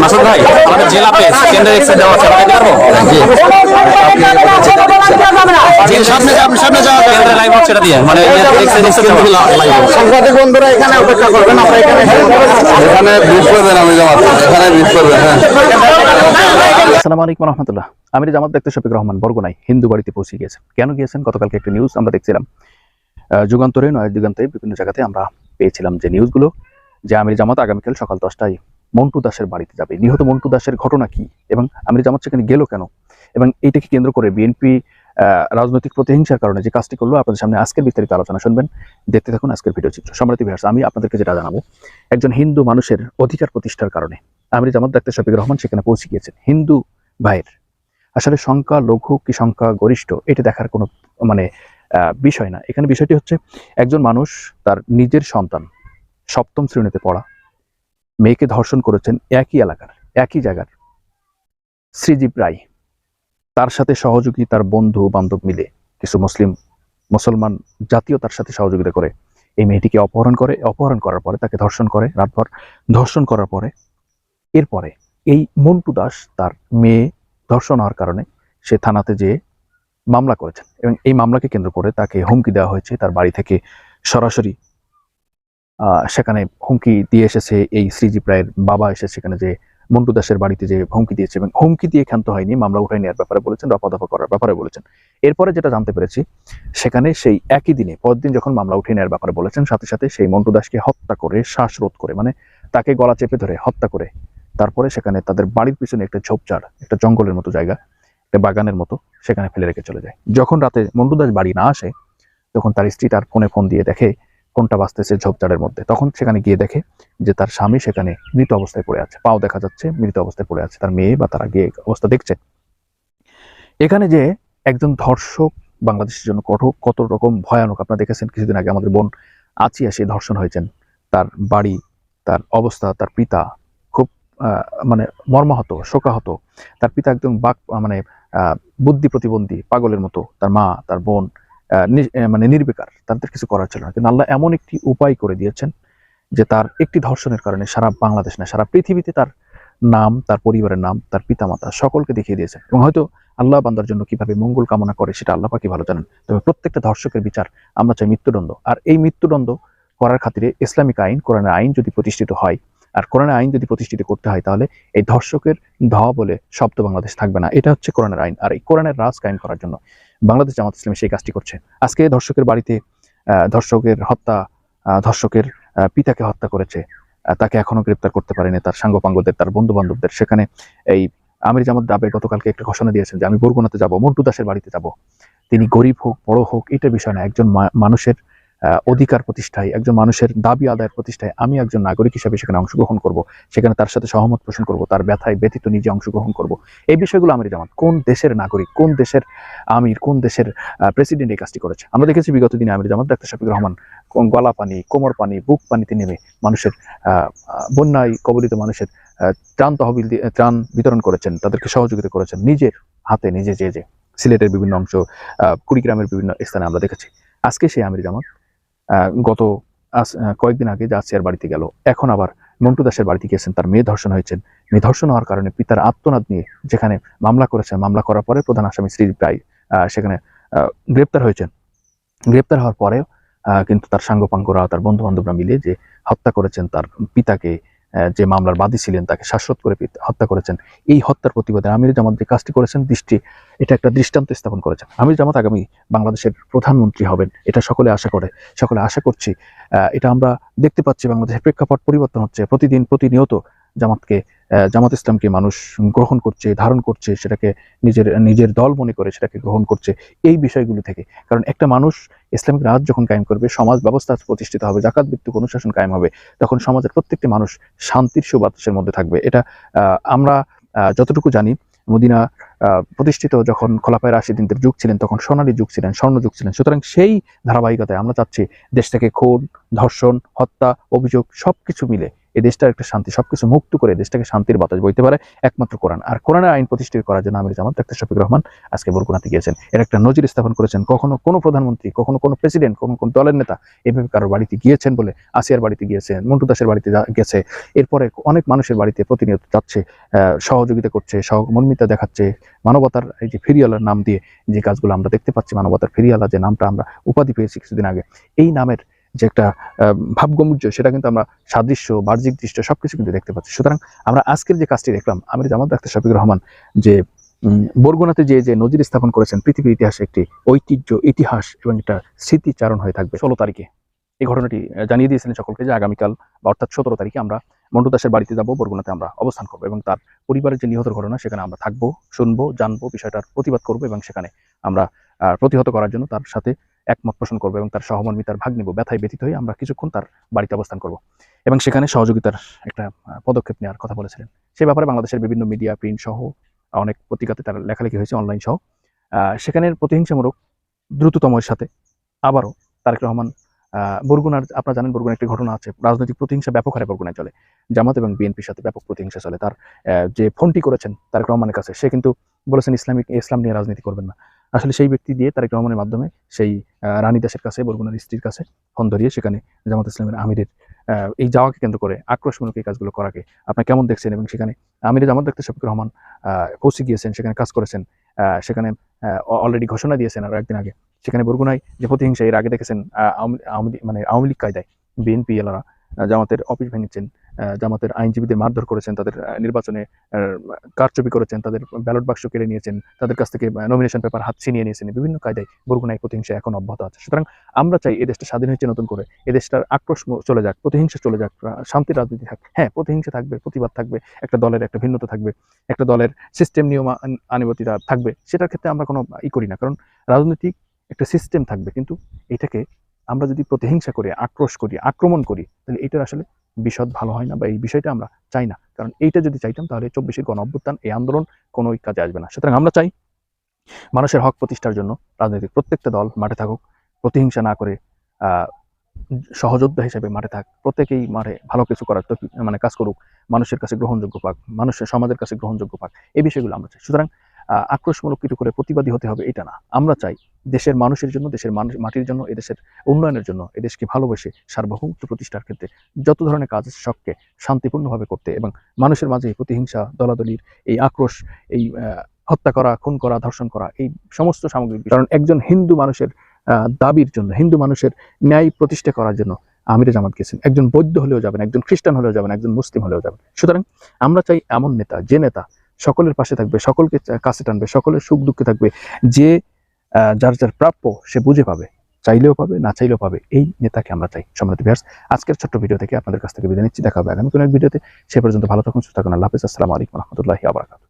মাসুদ ভাই আমাদের জেলা কেন্দ্রের এক্সে দেওয়া আছে পারব জি সামনে যাও সামনে যাও এটা দিয়ে মানে সাংবাদিক বন্ধুরা এখানে অপেক্ষা করবেন আমরা এখানে এখানে করবেন আমি জামাত এখানে করবেন হ্যাঁ। আসসালামু আলাইকুম রহমতুল্লাহ। আমির জামাত দেখতে শফিক রহমান বরগুনাই হিন্দু বাড়িতে পৌঁছে গিয়েছেন। কেন গিয়েছেন? গতকালকে একটা নিউজ আমরা দেখছিলাম। আহ, যুগান্তরে নয় যুগান্তে বিভিন্ন জায়গাতে আমরা পেয়েছিলাম যে নিউজগুলো যে আমির জামাত আগামীকাল সকাল দশটায় মন্টু দাসের বাড়িতে যাবে। নিহত মন্টু দাসের ঘটনা কি? এবং আমির জামাত সেখানে গেল কেন? এবং এইটাকে কেন্দ্র করে বিএনপি রাজনৈতিক প্রতিহিংসার কারণে যে কাজটি করল, আপনাদের সামনে আজকের বিস্তারিত আলোচনা শুনবেন। দেখতে থাকুন আজকের ভিডিও চিত্র। সম্রাতি বিহার আমি আপনাদেরকে যেটা জানাব, একজন হিন্দু মানুষের অধিকার প্রতিষ্ঠার কারণে, আমির জামাত ডাক্তার শফিক রহমান সেখানে পৌঁছে গিয়েছেন। হিন্দু ভাইয়ের, আসলে সংখ্যা লঘু কি সংখ্যা গরিষ্ঠ, এটা দেখার কোনো মানে বিষয় না। এখানে বিষয়টি হচ্ছে, একজন মানুষ তার নিজের সন্তান সপ্তম শ্রেণীতে পড়া, মেয়েকে ধর্ষণ করেছেন একই এলাকার, একই জায়গার শ্রীজীব রায়। তার সাথে সহযোগী তার বন্ধু, বান্ধব মিলে কিছু মুসলিম, মুসলমান জাতীয় তার সাথে সহযোগিতা করে। এই মেয়েটিকে অপহরণ করে, অপহরণ করার পরে, তাকে ধর্ষণ করে রাতভর। ধর্ষণ করার পরে, এরপরে এই মন্টু দাস তার মেয়ে ধর্ষণ হওয়ার কারণে সে থানাতে যেয়ে মামলা করেছেন এবং এই মামলাকে কেন্দ্র করে তাকে হুমকি দেওয়া হয়েছে। তার বাড়ি থেকে সরাসরি সেখানে হুমকি দিয়ে এসেছে। এই শ্রীজীব রায়ের বাবা এসে সেখানে যে মন্টু দাসের বাড়িতে যে হুমকি দিয়েছে এবং হুমকি দিয়ে ক্ষান্ত হয়নি, মামলা উঠাই নেওয়ার ব্যাপারে বলেছেন রফা দফা করার ব্যাপারে বলেছেন। এরপরে যেটা জানতে পেরেছি, সেখানে সেই একই দিনে পরদিন যখন মামলা উঠিয়ে নেওয়ার ব্যাপারে বলেছেন, সাথে সাথে সেই মন্টু দাসকে হত্যা করে, শ্বাসরোধ করে মানে তাকে গলা চেপে ধরে হত্যা করে, তারপরে সেখানে তাদের বাড়ির পিছনে একটা ঝোপঝাড়, একটা জঙ্গলের মতো জায়গা, একটা বাগানের মতো, সেখানে ফেলে রেখে চলে যায়। যখন রাতে মন্টু দাস বাড়ি না আসে, তখন তার স্ত্রী তার ফোনে ফোন দিয়ে দেখে কোনটা বাঁচতেছে ঝোপঝাড়ের মধ্যে। তখন সেখানে গিয়ে দেখে যে তার স্বামী সেখানে মৃত অবস্থায় পড়ে আছে। পাও দেখা যাচ্ছে মৃত অবস্থায় পড়ে আছে। তার মেয়ে বা তারা গিয়ে অবস্থা দেখছে। এখানে যে একজন ধর্ষক বাংলাদেশের জন্য কত কত রকম ভয়ানক, আপনারা দেখেছেন কিছুদিন আগে আমাদের বোন আচিয়া সে ধর্ষণ হয়েছেন। তার বাড়ি, তার অবস্থা, তার পিতা খুব মানে মর্মাহত, শোকাহত। তার পিতা একদম বাক মানে বুদ্ধি প্রতিবন্ধী, পাগলের মতো। তার মা, তার বোন মানে নির্বিকার, তাদের কিছু করার ছিল না। কিন্তু আল্লাহ এমন একটি উপায় করে দিয়েছেন যে তার একটি ধর্ষণের কারণে সারা বাংলাদেশ না, সারা পৃথিবীতে তার নাম, তার পরিবারের নাম, তার পিতামাতা সকলকে দেখিয়ে দিয়েছেন এবং হয়তো আল্লাহ বান্দার জন্য কীভাবে মঙ্গল কামনা করে সেটা আল্লাহ পাকি ভালো জানেন। তবে প্রত্যেকটা ধর্ষকের বিচার আমরা চাই মৃত্যুদণ্ড। আর এই মৃত্যুদণ্ড করার খাতিরে ইসলামিক আইন, কোরআনের আইন যদি প্রতিষ্ঠিত হয় আর কোরআনের আইন যদি প্রতিষ্ঠিত করতে হয় তাহলে এই ধর্ষকের ধোয়া বলে শব্দ বাংলাদেশ থাকবে না। এটা হচ্ছে কোরআনের আইন। আর এই কোরআনের রাজ কায়েম করার জন্য বাংলাদেশ জামাত ইসলামী সেই কাজটি করছে। আজকে ধর্ষকের বাড়িতে ধর্ষকের হত্যা ধর্ষকের পিতাকে হত্যা করেছে তাকে এখনও গ্রেপ্তার করতে পারেনি তার সাঙ্গপাঙ্গদের, তার বন্ধু বান্ধবদের সেখানে এই আমির জামাত দাবে গতকালকে একটা ঘোষণা দিয়েছেন যে আমি বরগুনাতে যাব, মন্টু দাসের বাড়িতে যাব। তিনি গরিব হোক, বড় হোক, এটা বিষয় না। একজন মানুষের অধিকার প্রতিষ্ঠায়, একজন মানুষের দাবি আদায়ের প্রতিষ্ঠায় আমি একজন নাগরিক হিসেবে সেখানে অংশগ্রহণ করব। সেখানে তার সাথে সহমত পোষণ করব, তার ব্যথায় ব্যতীত নিজে অংশগ্রহণ করব। এই বিষয়গুলো আমির জামাত, কোন দেশের নাগরিক, কোন দেশের আমির, কোন দেশের প্রেসিডেন্ট এই কাজটি করেছে? আমরা দেখেছি বিগত দিনে আমির জামাত, ডাক্তার শফিক রহমান গলা পানি, কোমর পানি, বুক পানিতে নেমে মানুষের বন্যায় কবলিত মানুষের ত্রাণ তহবিল দিয়ে, ত্রাণ বিতরণ করেছেন, তাদেরকে সহযোগিতা করেছেন, নিজের হাতে, নিজে যে যে সিলেটের বিভিন্ন অংশ কুড়িগ্রামের বিভিন্ন স্থানে আমরা দেখেছি। আজকে সেই আমির জামাত গত কয়েকদিন আগে জাসিয়ার বাড়িতে গেল, এখন আবার মন্টু দাসের বাড়িতে গিয়েছেন, তার মেয়ে ধর্ষণ হয়েছেন। মেয়ে ধর্ষণ হওয়ার কারণে পিতার আত্মনাদ নিয়ে যেখানে মামলা করেছেন, মামলা করার পরে প্রধান আসামি শ্রী রায় সেখানে গ্রেপ্তার হয়েছেন। গ্রেপ্তার হওয়ার পরেও কিন্তু তার সাঙ্গপাঙ্গরা, তার বন্ধু বান্ধবরা মিলে যে হত্যা করেছেন, তার পিতাকে যে মামলার বাদী ছিলেন, তাকে শ্বাসরোধ করে হত্যা করেছেন। এই হত্যার প্রতিবাদে আমির জামাত যে কাজটি করেছেন, দৃষ্টি, এটা একটা দৃষ্টান্ত স্থাপন করেছেন। আমির জামাত আগামী বাংলাদেশের প্রধানমন্ত্রী হবেন, এটা সকলে আশা করে, সকলে আশা করছি। এটা আমরা দেখতে পাচ্ছি, বাংলাদেশের প্রেক্ষাপট পরিবর্তন হচ্ছে। প্রতিদিন প্রতিনিয়ত জামাতকে জামাত ইসলামকে মানুষ গ্রহণ করছে, ধারণ করছে, সেটাকে নিজের নিজের দল মনে করে সেটাকে গ্রহণ করছে, এই বিষয়গুলো থেকে। কারণ একটা মানুষ ইসলামিক রাজ যখন কায়েম করবে, সমাজ ব্যবস্থা প্রতিষ্ঠিত হবে, জাকাত ভিত্তিক অনুশাসন কায়েম হবে, তখন সমাজের প্রত্যেকটি মানুষ শান্তির সুবাতাসের মধ্যে থাকবে। এটা আমরা যতটুকু জানি, মদিনা প্রতিষ্ঠিত যখন খোলাফায় রাশিদিনদের যুগ ছিলেন, তখন সোনালী যুগ ছিলেন, স্বর্ণ যুগ ছিলেন, সুতরাং সেই ধারাবাহিকতায় আমরা চাচ্ছি দেশ থেকে খুন, ধর্ষণ, হত্যা, অভিযোগ সবকিছু মিলে এই দেশটার একটা শান্তি, সবকিছু মুক্ত করে দেশটাকে শান্তির বাতাস বইতে পারে একমাত্র কোরআন। আর কোরআনের আইন প্রতিষ্ঠিত করার জন্য আমির জামাত, ডাক্তার শফিক রহমান আজকে বরগুনাতে গিয়েছেন। এর একটা নজির স্থাপন করেছেন। কখনো কোনো প্রধানমন্ত্রী, কখনো কোনো প্রেসিডেন্ট, কখনো কোনো দলের নেতা এভাবে কারোর বাড়িতে গিয়েছেন বলে আসিয়ার বাড়িতে গিয়েছেন, মন্টু দাসের বাড়িতে গেছে। এরপরে অনেক মানুষের বাড়িতে প্রতিনিয়ত যাচ্ছে সহযোগিতা করছে, সহমর্মিতা দেখাচ্ছে। মানবতার এই যে ফিরিয়ালার নাম দিয়ে যে কাজগুলো আমরা দেখতে পাচ্ছি, মানবতার ফিরিয়ালা যে নামটা আমরা উপাধি পেয়েছি কিছুদিন আগে, এই নামের যে একটা ভাবগম্ভীর্য সেটা কিন্তু আমরা সাদৃশ্য, বাহ্যিক দৃশ্য সবকিছু কিন্তু দেখতে পাচ্ছি। সুতরাং আমরা আজকের যে কাজটি দেখলাম আমির জামাত ডাক্তার শফিক রহমান যে বরগুনাতে যে যে নজির স্থাপন করেছেন, পৃথিবীর ইতিহাসে একটি ঐতিহ্য, ইতিহাস এবং একটা স্মৃতিচারণ হয়ে থাকবে। ষোলো তারিখে এই ঘটনাটি জানিয়ে দিয়েছিলেন সকলকে যে আগামীকাল বা অর্থাৎ সতেরো তারিখে আমরা মন্টু দাসের বাড়িতে যাব, বরগুনাতে আমরা অবস্থান করব এবং তার পরিবারের যে নিহতের ঘটনা, সেখানে আমরা থাকব, শুনব, জানব, বিষয়টার প্রতিবাদ করব এবং সেখানে আমরা প্রতিহত করার জন্য তার সাথে একমত পোষণ করব এবং তার সহমর্মিতার ভাগ নিব, ব্যথায় ব্যতীত হয়ে আমরা কিছুক্ষণ তার বাড়িতে অবস্থান করব। এবং সেখানে সহযোগিতার একটা পদক্ষেপ নেওয়ার কথা বলেছিলেন। সে ব্যাপারে বাংলাদেশের বিভিন্ন মিডিয়া, প্রিন্ট সহ অনেক পত্রিকাতে তার লেখালেখি হয়েছে, অনলাইন সহ। সেখানের প্রতিহিংসামূলক দ্রুততমের সাথে আবারও তারেক রহমান বরগুনার, আপনারা জানেন বরগুনার একটি ঘটনা আছে, রাজনৈতিক প্রতিহিংসা ব্যাপক হারে বরগুনায় চলে। জামাত এবং বিএনপির সাথে ব্যাপক প্রতিহিংসা চলে। তার যে ফোনটি করেছেন তারেক রহমানের কাছে, সে কিন্তু বলেছেন, ইসলামিক, ইসলাম নিয়ে রাজনীতি করবেন না। আসলে সেই ব্যক্তি দিয়ে তারেক রহমানের মাধ্যমে সেই রানী দাসের কাছে, বরগুনার স্ত্রীর কাছে ফোন ধরিয়ে সেখানে জামাত ইসলামের আমিরের এই যাওয়াকে কেন্দ্র করে আক্রোশমূলক এই কাজগুলো করাকে আপনি কেমন দেখছেন? এবং সেখানে আমিরে জামাত ডাক্তার শফিকুর রহমান পৌঁছে গিয়েছেন, সেখানে কাজ করেছেন সেখানে অলরেডি ঘোষণা দিয়েছেন আরও একদিন আগে। সেখানে বরগুনায় যে প্রতিহিংসা, এর আগে দেখেছেন মানে আওয়ামী লীগ কায়দায় বিএনপি, এলারা জামাতের অফিস ভেঙেছেন জামাতের আইনজীবীদের মারধর করেছেন, তাদের নির্বাচনে কারচুপি করেছেন, তাদের ব্যালট বাক্স কেড়ে নিয়েছেন, তাদের কাছ থেকে নমিনেশন পেপার হাত ছিনিয়ে নিয়েছেন বিভিন্ন কায়দায় বরগুনায় প্রতিহিংসা এখন অব্যাহত আছে। সুতরাং আমরা চাই এই দেশটা স্বাধীন হয়েছে নতুন করে, এই দেশটার আক্রোশ চলে যাক, প্রতিহিংসা চলে যাক শান্তির রাজনীতি থাক হ্যাঁ প্রতিহিংসা থাকবে, প্রতিবাদ থাকবে, একটা দলের একটা ভিন্নতা থাকবে, একটা দলের সিস্টেম নিয়ম আন- আনুগত্যিতা থাকবে, সেটার ক্ষেত্রে আমরা কোনো ই করি না, কারণ রাজনৈতিক একটা সিস্টেম থাকবে, কিন্তু এটাকে আমরা যদি প্রতিহিংসা করি, আক্রোশ করি, আক্রমণ করি, তাহলে এটার আসলে বিশদ ভালো হয় না বা এই বিষয়টা আমরা চাই না। কারণ এইটা যদি চাইতাম তাহলে চব্বিশের গণ অভ্যুত্থান এই আন্দোলন কোনো কাজে আসবে না। সুতরাং আমরা চাই মানুষের হক প্রতিষ্ঠার জন্য রাজনৈতিক প্রত্যেকটা দল মাঠে থাকুক, প্রতিহিংসা না করে সহযোদ্ধা হিসেবে মাঠে থাক, প্রত্যেকেই মাঠে ভালো কিছু করার মানে কাজ করুক, মানুষের কাছে গ্রহণযোগ্য পাক, মানুষের সমাজের কাছে গ্রহণযোগ্য পাক, এই বিষয়গুলো আমরা চাই। সুতরাং আক্রোশমূলক কিছু করে প্রতিবাদী হতে হবে এটা না। আমরা চাই দেশের মানুষের জন্য, দেশের মানুষ, মাটির জন্য, এদেশের উন্নয়নের জন্য, এদেশকে ভালোবেসে সার্বভৌমত্ব প্রতিষ্ঠার ক্ষেত্রে যত ধরনের কাজ আছে সবকে শান্তিপূর্ণভাবে করতে এবং মানুষের মাঝে প্রতিহিংসা, দলাদলির, এই আক্রোশ, এই হত্যা করা, খুন করা, ধর্ষণ করা, এই সমস্ত সামগ্রিক কারণ একজন হিন্দু মানুষের দাবির জন্য, হিন্দু মানুষের ন্যায় প্রতিষ্ঠা করার জন্য আমিরে জামাত গেছেন। একজন বৌদ্ধ হলেও যাবেন, একজন খ্রিস্টান হলেও যাবেন, একজন মুসলিম হলেও যাবেন। সুতরাং আমরা চাই এমন নেতা, যে নেতা সকলের পাশে থাকবে, সকলকে কাছে টানবে, সকলের সুখ দুঃখে থাকবে, যে যার যার প্রাপ্য সে বুঝে পাবে, চাইলেও পাবে, না চাইলেও পাবে। এই নেতাকে আমরা চাই সম্রাট ভিয়ার্স আজকের ছোট্ট ভিডিও থেকে আপনাদের কাছ থেকে বিদায় নিচ্ছি। দেখা হবে আগামী কোনো এক ভিডিওতে সে পর্যন্ত ভালো থাকুন, সুস্থ থাকুন। আল্লাহ হাফিজ। আসসালামু আলাইকুম রহমতুল্লাহি আবরাকাত